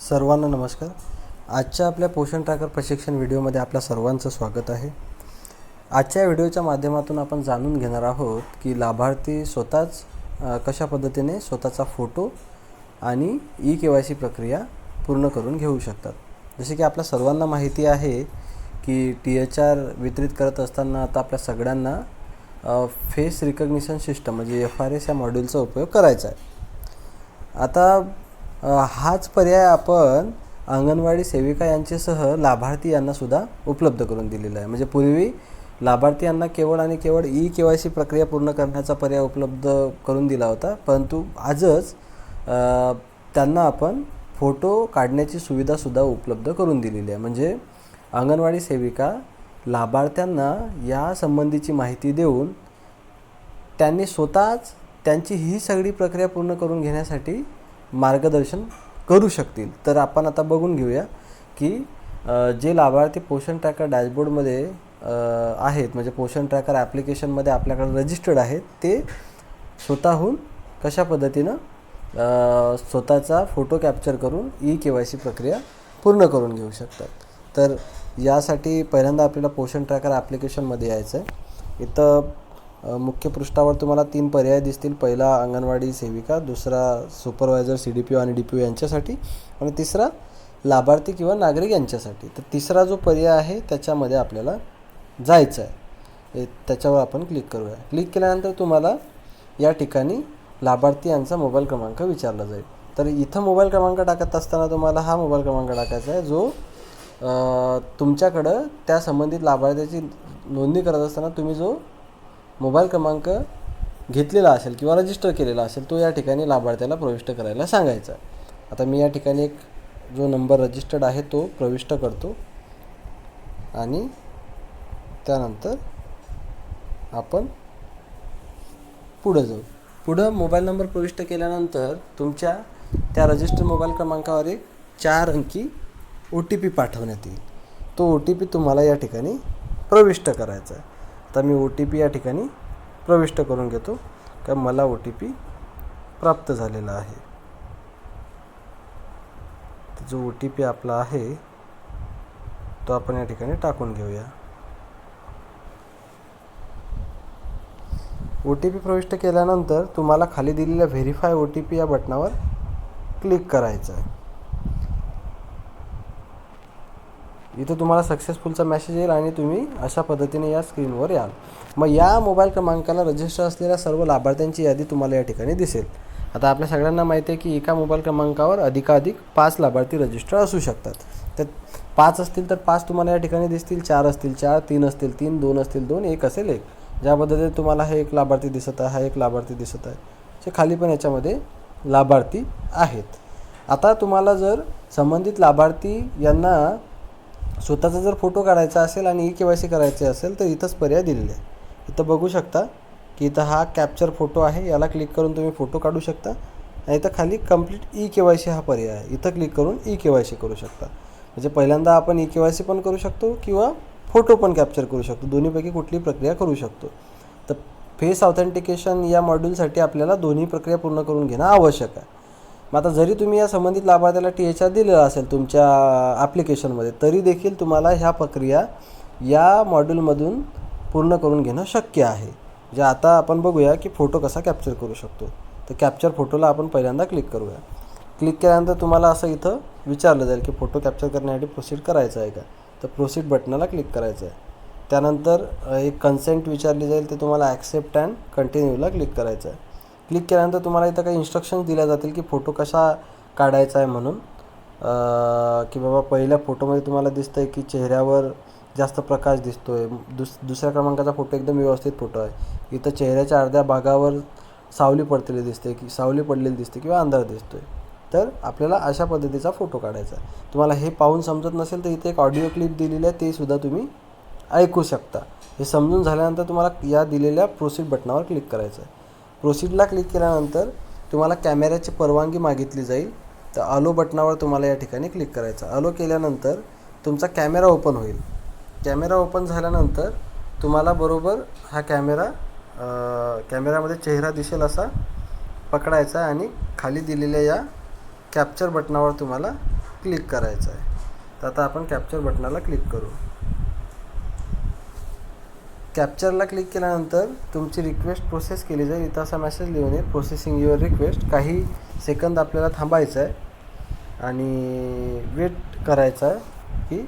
सर्वांना नमस्कार. आजच्या आपल्या पोषण ट्रॅकर प्रशिक्षण व्हिडिओमध्ये आपल्या सर्वांचं स्वागत आहे. आजच्या व्हिडिओच्या माध्यमातून आपण जाणून घेणार आहोत की लाभार्थी स्वतःच कशा पद्धतीने स्वतःचा फोटो आणि ई के वाय सी प्रक्रिया पूर्ण करून घेऊ शकतात. जसे की आपल्या सर्वांना माहिती आहे की टी एच आर वितरित करत असताना आता आपल्या सगळ्यांना फेस रिकग्निशन सिस्टम म्हणजे एफ आर एस या मॉड्यूलचा उपयोग करायचा आहे. आता हाच पर्याय आपण अंगणवाडी सेविका यांच्यासह लाभार्थी यांनासुद्धा उपलब्ध करून दिलेला आहे. म्हणजे पूर्वी लाभार्थी यांना केवळ आणि केवळ ई के वाय सी प्रक्रिया पूर्ण करण्याचा पर्याय उपलब्ध करून दिला होता. परंतु आजच त्यांना आपण फोटो काढण्याची सुविधासुद्धा उपलब्ध करून दिलेली आहे. म्हणजे अंगणवाडी सेविका लाभार्थ्यांना या संबंधीची माहिती देऊन त्यांनी स्वतःच त्यांची ही सगळी प्रक्रिया पूर्ण करून घेण्यासाठी मार्गदर्शन करू शकतील. तर आपण आता बघून घेऊया की जे लाभार्थी पोषण ट्रॅकर डॅशबोर्डमध्ये आहेत म्हणजे पोषण ट्रॅकर ॲप्लिकेशनमध्ये आपल्याकडे रजिस्टर्ड आहेत ते स्वतःहून कशा पद्धतीनं स्वतःचा फोटो कॅप्चर करून ई के वाय सी प्रक्रिया पूर्ण करून घेऊ शकतात. तर यासाठी पहिल्यांदा आपल्याला पोषण ट्रॅकर ॲप्लिकेशनमध्ये यायचं आहे इथं मुख्य पृष्ठावर तुम्हाला तीन पर्याय दिसतील. पहिला अंगणवाडी सेविका दुसरा supervisor C D P O आणि डी पी ओ यांच्यासाठी आणि तिसरा लाभार्थी किंवा नागरिक यांच्यासाठी. तर तिसरा जो पर्याय आहे त्याच्यामध्ये आपल्याला जायचं आहे. त्याच्यावर आपण क्लिक करूया. क्लिक केल्यानंतर तुम्हाला या ठिकाणी लाभार्थी यांचा मोबाईल क्रमांक विचारला जाईल. तर इथं मोबाईल क्रमांक टाकत असताना तुम्हाला हा मोबाईल क्रमांक टाकायचा आहे जो तुमच्याकडं त्या संबंधित लाभार्थ्याची नोंदणी करत असताना तुम्ही जो मोबाईल क्रमांक घेतलेला असेल किंवा रजिस्टर केलेला असेल तो या ठिकाणी लाभार्थ्याला प्रविष्ट करायला सांगायचा आता मी या ठिकाणी एक जो नंबर रजिस्टर्ड आहे तो प्रविष्ट करतो. आणि त्यानंतर आपण पुढं जाऊ. पुढं मोबाईल नंबर प्रविष्ट केल्यानंतर तुमच्या त्या रजिस्टर मोबाईल क्रमांकावर एक चार अंकी ओ टी पी पाठवण्यात येईल. तो ओ टी पी तुम्हाला या ठिकाणी प्रविष्ट करायचा आहे. आता मी ओ टी पी या ठिकाणी प्रविष्ट करून घेतो. का मला ओ टी पी प्राप्त झालेला आहे. जो ओ टी पी आपला आहे तो आपण या ठिकाणी टाकून घेऊया. ओ टी पी प्रविष्ट केल्यानंतर तुम्हाला खाली दिलेल्या व्हेरीफाय ओ टी पी या बटनावर क्लिक करायचं आहे इथं तुम्हाला सक्सेसफुलचा मेसेज येईल आणि तुम्ही अशा पद्धतीने या स्क्रीनवर याल. मग या मोबाईल क्रमांकाला रजिस्टर असलेल्या सर्व लाभार्थ्यांची यादी तुम्हाला या ठिकाणी दिसेल. आता आपल्या सगळ्यांना माहिती आहे की एका मोबाईल क्रमांकावर अधिकाधिक पाच लाभार्थी रजिस्टर असू शकतात. तर पाच असतील तर पाच तुम्हाला या ठिकाणी दिसतील चार असतील चार तीन असतील तीन दोन असतील दोन एक असेल एक. ज्या पद्धतीने तुम्हाला हे एक लाभार्थी दिसत आहे हा एक लाभार्थी दिसत आहे. जे खाली पण याच्यामध्ये लाभार्थी आहेत. आता तुम्हाला जर संबंधित लाभार्थी यांना स्वतःचा जर फोटो काढायचा असेल आणि ई के वाय सी करायचे असेल तर इथंच पर्याय दिलेले आहे. इथं बघू शकता की इथं हा कॅप्चर फोटो आहे याला क्लिक करून तुम्ही फोटो काढू शकता. आणि इथं खाली complete E K Y C हा पर्याय आहे. इथं क्लिक करून ई के वाय सी करू शकता. म्हणजे पहिल्यांदा आपण ई के वाय सी पण करू शकतो किंवा फोटो पण कॅप्चर करू शकतो. दोन्हीपैकी कुठली प्रक्रिया करू शकतो. तर फेस ऑथेंटिकेशन या मॉड्यूलसाठी आपल्याला दोन्ही प्रक्रिया पूर्ण करून घेणं आवश्यक आहे. मग आता जरी तुम्ही या संबंधित लाभार्थ्याला टी एच आर दिलेला असेल तुमच्या ॲप्लिकेशनमध्ये तरी देखील तुम्हाला ह्या प्रक्रिया या मॉड्यूलमधून पूर्ण करून घेणं शक्य आहे. जे आता आपण बघूया की फोटो कसा कॅप्चर करू शकतो. तर कॅप्चर फोटोला आपण पहिल्यांदा क्लिक करूया. क्लिक केल्यानंतर तुम्हाला असं इथं विचारलं जाईल की फोटो कॅप्चर करण्यासाठी प्रोसीड करायचं आहे का? तर प्रोसीड बटनाला क्लिक करायचं आहे त्यानंतर एक कन्सेंट विचारली जाईल ते तुम्हाला ॲक्सेप्ट अँड कंटिन्यूला क्लिक करायचं आहे क्लिक केल्यानंतर तुम्हाला इथं काही इन्स्ट्रक्शन्स दिल्या जातील की फोटो कसा काढायचा आहे म्हणून. की बाबा पहिल्या फोटोमध्ये तुम्हाला दिसतं आहे की चेहऱ्यावर जास्त प्रकाश दिसतो आहे दुस दुसऱ्या क्रमांकाचा फोटो एकदम व्यवस्थित फोटो आहे. इथं चेहऱ्याच्या अर्ध्या भागावर सावली पडलेली दिसते की सावली पडलेली दिसते किंवा अंधार दिसतो आहे तर आपल्याला अशा पद्धतीचा फोटो काढायचा आहे. तुम्हाला हे पाहून समजत नसेल तर इथे एक ऑडिओ क्लिप दिलेली आहे ते सुद्धा तुम्ही ऐकू शकता. हे समजून झाल्यानंतर तुम्हाला या दिलेल्या प्रोसीड बटनावर क्लिक करायचं आहे. प्रोसीडला क्लिक केल्यानंतर तुम्हाला कॅमेऱ्याची परवानगी मागितली जाईल. तर आलो बटनावर तुम्हाला या ठिकाणी क्लिक करायचं. अलो केल्यानंतर तुमचा कॅमेरा ओपन होईल. कॅमेरा ओपन झाल्यानंतर तुम्हाला बरोबर हा कॅमेरा कॅमेऱ्यामध्ये चेहरा दिसेल असा पकडायचा आहे आणि खाली दिलेल्या या कॅप्चर बटनावर तुम्हाला क्लिक करायचं आहे. तर आता आपण कॅप्चर बटनाला क्लिक करू. कॅप्चरला क्लिक केल्यानंतर तुमची रिक्वेस्ट प्रोसेस केली जाईल. इथं असा मेसेज लिहून येईल प्रोसेसिंग युअर रिक्वेस्ट काही सेकंद आपल्याला थांबायचं आहे. आणि वेट करायचा आहे की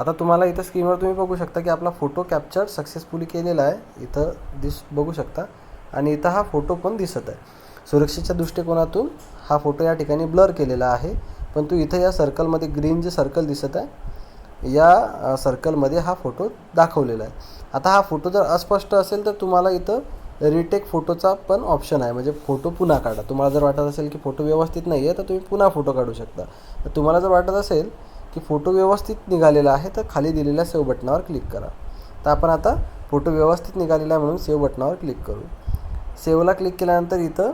आता तुम्हाला इथं स्क्रीनवर तुम्ही बघू शकता की आपला फोटो कॅप्चर सक्सेसफुली केलेला आहे. इथं दिस बघू शकता. आणि इथं हा फोटो पण दिसत आहे. सुरक्षेच्या दृष्टिकोनातून हा फोटो या ठिकाणी ब्लर केलेला आहे. पण तू इथं या सर्कलमध्ये ग्रीन जे सर्कल दिसत आहे या सर्कलमध्ये हा फोटो दाखवलेला आहे. आता हा फोटो जर अस्पष्ट असेल तर तुम्हाला इथं रिटेक फोटोचा पण ऑप्शन आहे. म्हणजे फोटो पुन्हा काढा. तुम्हाला जर वाटत असेल की फोटो व्यवस्थित नाही आहे तर तुम्ही पुन्हा फोटो काढू शकता. तुम्हाला जर वाटत असेल की फोटो व्यवस्थित निघालेला आहे तर खाली दिलेल्या सेव बटनावर क्लिक करा. तर आपण आता फोटो व्यवस्थित निघालेला आहे म्हणून सेव बटनावर क्लिक करू. सेवला क्लिक केल्यानंतर इथं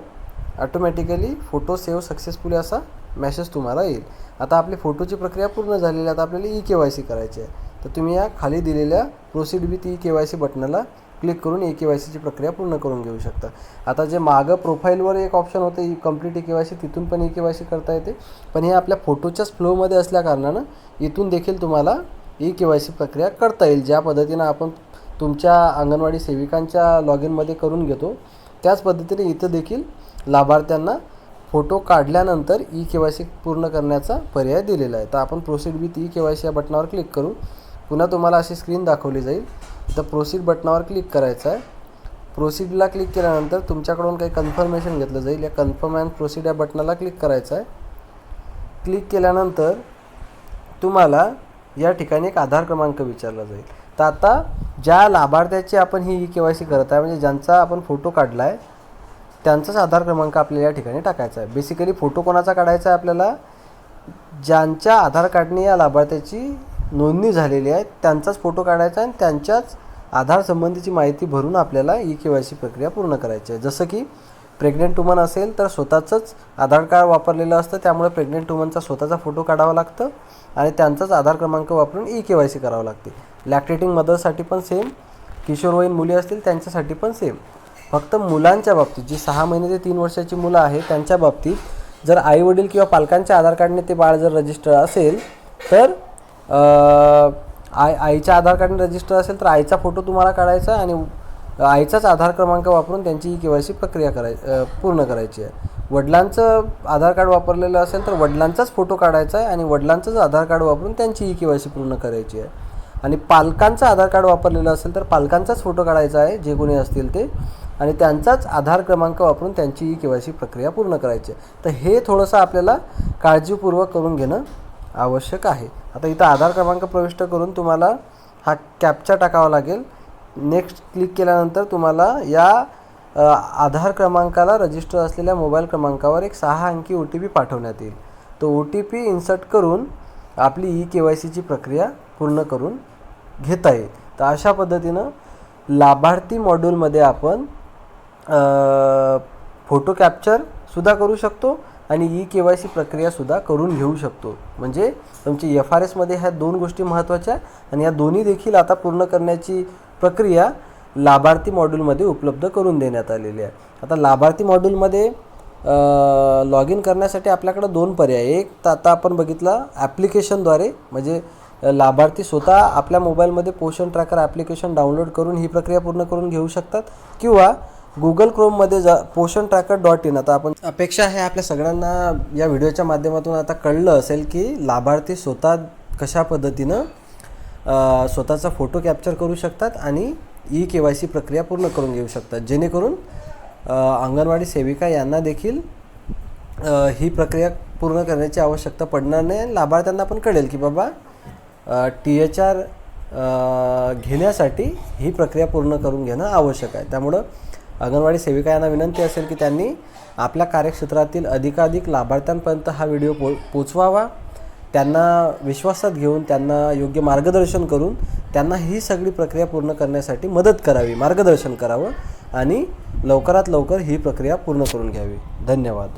ऑटोमॅटिकली फोटो सेव सक्सेसफुली असा मेसेज तुम्हाला येईल. आता आपली फोटोची प्रक्रिया पूर्ण झालेली आहे. आता आपल्याला ई के वाय सी करायची आहे. तर तुम्ही या खाली दिलेल्या proceed with E K Y C बटनाला click करून ई के वाय सीची प्रक्रिया पूर्ण करून घेऊ शकता. आता जे मागं प्रोफाईलवर एक ऑप्शन होतं E complete E K Y C तिथून पण ई के वाय सी करता येते. पण हे आपल्या फोटोच्याच फ्लोमध्ये असल्याकारणानं इथून देखील तुम्हाला ई के वाय सी प्रक्रिया करता येईल. ज्या पद्धतीनं आपण तुमच्या अंगणवाडी सेविकांच्या लॉग इनमध्ये करून घेतो त्याच पद्धतीने इथं देखील लाभार्थ्यांना फोटो काढल्यानंतर ई के वाय सी पूर्ण करण्याचा पर्याय दिलेला आहे. तर आपण proceed with E K Y C या बटनावर क्लिक करू. पुन्हा तुम्हाला अशी स्क्रीन दाखवली जाईल. तर प्रोसीड बटनावर क्लिक करायचं आहे. प्रोसीडला क्लिक केल्यानंतर तुमच्याकडून काही कन्फर्मेशन घेतलं जाईल. या कन्फर्म अँड प्रोसीड या बटनाला क्लिक करायचं आहे. क्लिक केल्यानंतर तुम्हाला या ठिकाणी एक आधार क्रमांक विचारला जाईल. तर आता ज्या लाभार्थ्याची आपण ही ई के वाय सी करत आहे म्हणजे ज्यांचा आपण फोटो काढला आहे त्यांचाच आधार क्रमांक आपल्याला या ठिकाणी टाकायचा आहे. बेसिकली फोटो कोणाचा काढायचा आहे आपल्याला? ज्यांच्या आधार कार्डने या लाभार्थ्याची नोंदणी झालेली आहे त्यांचाच फोटो काढायचा आहे आणि त्यांच्याच आधार संबंधीची माहिती भरून आपल्याला ई के वाय सी प्रक्रिया पूर्ण करायची आहे. जसं की प्रेग्नेंट वुमन असेल तर स्वतःचंच आधार कार्ड वापरलेलं असतं त्यामुळे प्रेग्नेंट वुमनचा स्वतःचा फोटो काढावा लागतं आणि त्यांचाच आधार क्रमांक वापरून ई के वाय सी करावं लागते. लॅक्टेटिंग मदरसाठी पण सेम किशोरवयीन मुली असतील त्यांच्यासाठी पण सेम फक्त मुलांच्या बाबतीत जी सहा महिने ते तीन वर्षाची मुलं आहे त्यांच्या बाबतीत जर आई वडील किंवा पालकांच्या आधार कार्डने ते बाळ जर रजिस्टर असेल तर आय आईच्या आधार कार्डने रजिस्टर असेल तर आईचा फोटो तुम्हाला काढायचा आणि आईचाच आधार क्रमांक वापरून त्यांची ई के वाय सी प्रक्रिया कराय पूर्ण करायची आहे. वडिलांचं आधार कार्ड वापरलेलं असेल तर वडिलांचाच फोटो काढायचा आहे आणि वडिलांचंच आधार कार्ड वापरून त्यांची ई के वाय सी पूर्ण करायची आहे. आणि पालकांचं आधार कार्ड वापरलेलं असेल तर पालकांचाच फोटो काढायचा आहे जे कोणी असतील ते. आणि त्यांचाच आधार क्रमांक वापरून त्यांची ई के वाय सी प्रक्रिया पूर्ण करायची आहे. तर हे थोडंसं आपल्याला काळजीपूर्वक करून घेणं आवश्यक आहे. आता इथं आधार क्रमांक प्रविष्ट करून तुम्हाला हा कॅपचा टाकावा लागेल. नेक्स्ट क्लिक केल्यानंतर तुम्हाला या आधार क्रमांकाला रजिस्टर असलेल्या मोबाईल क्रमांकावर एक सहा अंकी ओ टी पी पाठवण्यात येईल. तो ओ टी पी इन्सर्ट करून आपली ई के वाय सीची प्रक्रिया पूर्ण करून घेता येईल. तर अशा पद्धतीनं लाभार्थी मॉड्यूलमध्ये आपण फोटो कॅप्चरसुद्धा करू शकतो आणि ई के वाय सी प्रक्रियासुद्धा करून घेऊ शकतो. म्हणजे तुमची एफ आर एसमध्ये ह्या दोन गोष्टी महत्त्वाच्या आणि या दोन्ही देखील आता पूर्ण करण्याची प्रक्रिया लाभार्थी मॉड्यूलमध्ये उपलब्ध करून देण्यात आलेली आहे. आता लाभार्थी मॉड्यूलमध्ये लॉग इन करण्यासाठी आपल्याकडं दोन पर्याय एक तर आता आपण बघितलं ॲप्लिकेशनद्वारे म्हणजे लाभार्थी स्वतः आपल्या मोबाईलमध्ये पोषण ट्रॅकर ॲप्लिकेशन डाउनलोड करून ही प्रक्रिया पूर्ण करून घेऊ शकतात. किंवा गुगल क्रोममध्ये जा पोषण ट्रॅकर डॉट इन आता आपण अपेक्षा आहे आपल्या सगळ्यांना या व्हिडिओच्या माध्यमातून आता कळलं असेल की लाभार्थी स्वतः कशा पद्धतीनं स्वतःचा फोटो कॅप्चर करू शकतात आणि ई के वाय सी प्रक्रिया पूर्ण करून घेऊ शकतात. जेणेकरून अंगणवाडी सेविका यांना देखील ही प्रक्रिया पूर्ण करण्याची आवश्यकता पडणार नाही. आणि लाभार्थ्यांना पण कळेल की बाबा टी एच आर घेण्यासाठी ही प्रक्रिया पूर्ण करून घेणं आवश्यक आहे. त्यामुळं अंगणवाडी सेविका यांना विनंती असेल की त्यांनी आपल्या कार्यक्षेत्रातील अधिकाधिक लाभार्थ्यांपर्यंत हा व्हिडिओ पो पोचवावा. त्यांना विश्वासात घेऊन त्यांना योग्य मार्गदर्शन करून त्यांना ही सगळी प्रक्रिया पूर्ण करण्यासाठी मदत करावी मार्गदर्शन करावं आणि लवकरात लवकर ही प्रक्रिया पूर्ण करून घ्यावी. धन्यवाद.